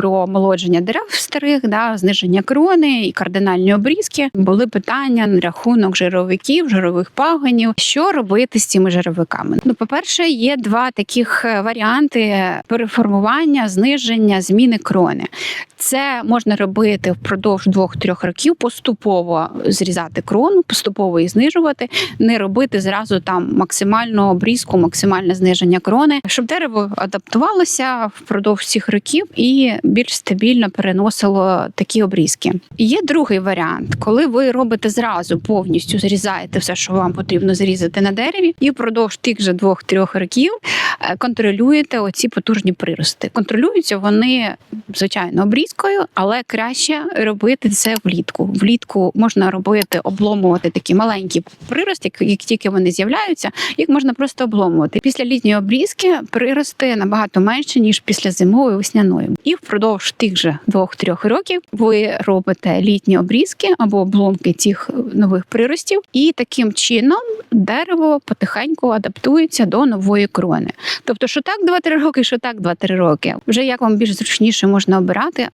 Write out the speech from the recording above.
про омолодження дерев старих, да, зниження крони і кардинальні обрізки. Були питання на рахунок жировиків, жирових пагонів. Що робити з цими жировиками? Ну, по-перше, є два таких е, варіанти переформування, зниження, зміни крони. Це можна робити впродовж двох-трьох років, поступово зрізати крону, поступово її знижувати, не робити зразу там максимальну обрізку, максимальне зниження крони, щоб дерево адаптувалося впродовж цих років і більш стабільно переносило такі обрізки. Є другий варіант, коли ви робите зразу повністю зрізаєте все, що вам потрібно зрізати на дереві, і впродовж тих же двох-трьох років контролюєте оці потужні прирости. Контролюються вони звичайно обрізкою, але краще робити це влітку. Влітку можна робити обломувати такі маленькі прирости, як, тільки вони з'являються, їх можна просто обломувати. Після літньої обрізки прирости набагато менше ніж після зимової весняної. І впродовж тих же двох-трьох років ви робите літні обрізки або обломки цих нових приростів, і таким чином дерево потихеньку адаптується до нової крони. Тобто, що так 2-3 роки, що так 2-3 роки. Вже як вам більш зручніше можна обирати,